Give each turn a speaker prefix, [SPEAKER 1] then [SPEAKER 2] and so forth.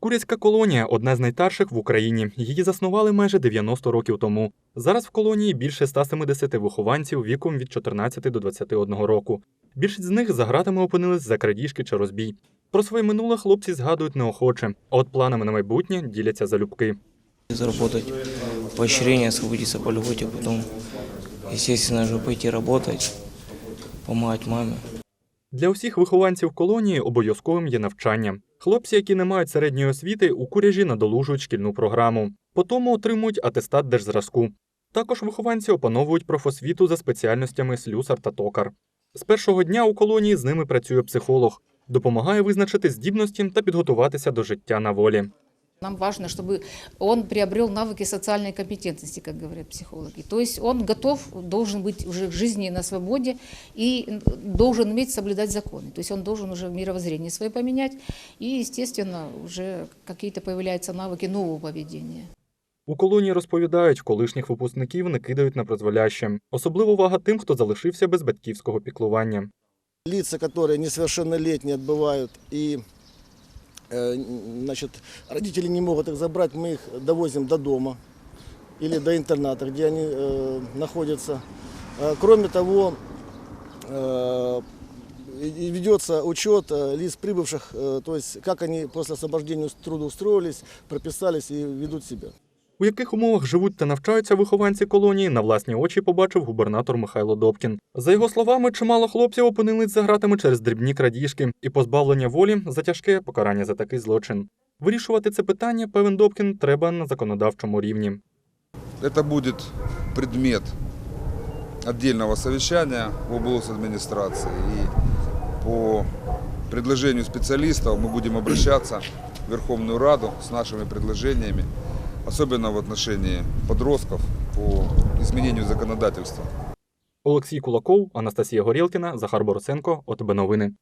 [SPEAKER 1] Куряцька колонія одна з найтарших в Україні. Її заснували майже 90 років тому. Зараз в колонії більше 170 вихованців віком від 14 до 21 року. Більшість з них за гратами опинились за крадіжки чи розбій. Про своє минуле хлопці згадують неохоче, а от планами на майбутнє діляться залюбки.
[SPEAKER 2] заработать поощрение, освободиться по льготе, потом, естественно же, пойти работать, помогать маме.
[SPEAKER 1] Для усіх вихованців колонії обов'язковим є навчання. Хлопці, які не мають середньої освіти, у куряжі надолужують шкільну програму. Потім отримують атестат держзразку. Також вихованці опановують профосвіту за спеціальностями слюсар та токар. З першого дня у колонії з ними працює психолог, допомагає визначити здібності та підготуватися до життя на волі.
[SPEAKER 3] Нам важно, чтобы он приобрел навыки социальной компетентности, как говорят психологи. То есть он готов, должен быть уже к жизни на свободе и должен уметь соблюдать законы. То есть он должен уже мировоззрение свое поменять и, естественно, уже какие-то появляются навыки нового поведения.
[SPEAKER 1] У колонії розповідають, колишніх випускників не кидають на призволяще. Особливо увага тим, хто залишився без батьківського піклування.
[SPEAKER 4] лица, которые несовершеннолетние отбывают и э, значит, родители не могут их забрать, мы их довозим до дома или до интерната, где они э, находятся. Э, Кроме того, э, и- и ведется учет э, лиц прибывших, э, то есть как они после освобождения с трудоустроились, прописались и ведут себя.
[SPEAKER 1] У яких умовах живуть та навчаються вихованці колонії, на власні очі побачив губернатор Михайло Добкін. За його словами, чимало хлопців опинились за гратами через дрібні крадіжки і позбавлення волі за тяжке покарання за такий злочин. Вирішувати це питання, певен Добкін, треба на законодавчому рівні.
[SPEAKER 5] Это будет предмет отдельного совещания в обладминистрации. И по предложению специалистов мы будем обращаться в Верховную Раду с нашими предложениями, особенно в отношении подростков по изменению законодательства.
[SPEAKER 1] Олексій Кулаков, Анастасія Горілкіна, Захар Борисенко, ОТБ Новини.